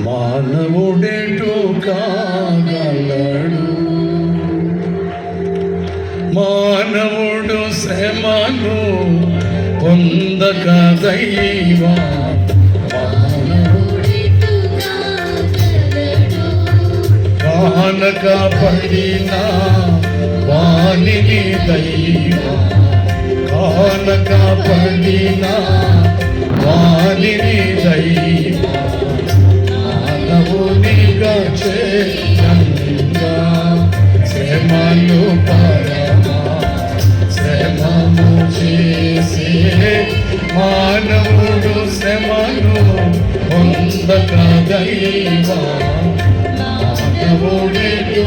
మానవుడెటు కాగలడు. మానవుడు శ్రమను పొందక దైవా. కానక పడిన వాణిని దైవా. కానక పడిన వాణిని దైవా. శ్రమలు శ్రమము చేసే మానవుడు శ్రమను పొందక దైవా మానవుడు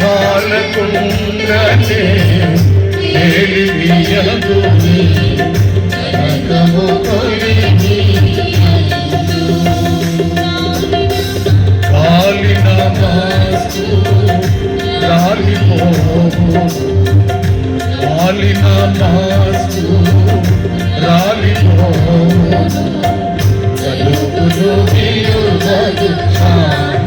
కాలకుండనే మేలియకు రక్తము కొలిగి కాలిన మాసు రాలిపోవు రాలిన మాసు రాలిపో కలుపులు విలువలు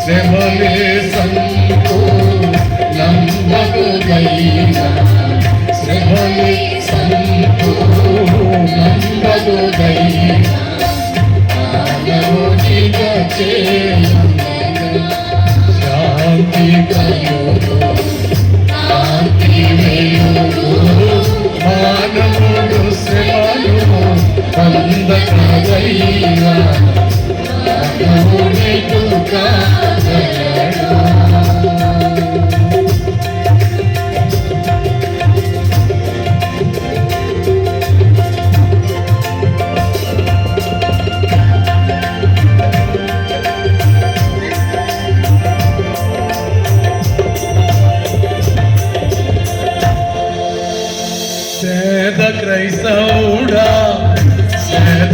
శ్రమలే సంతో నమ్మకు దైవా శ్రమలే సంతో నమ్మకు దైవా మానవునిగా చేయునగా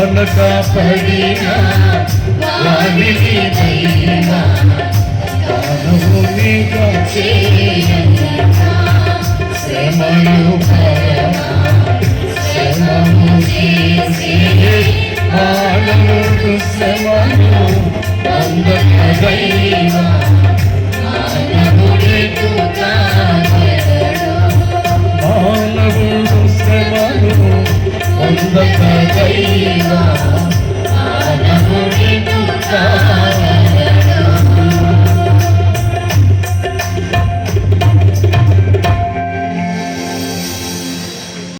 కానక పడిన వాణిని దైవ మానవునిగా శ్రమను శ్రమను చేసి మానవుడు శ్రమను పొందక దైవ the Kailas.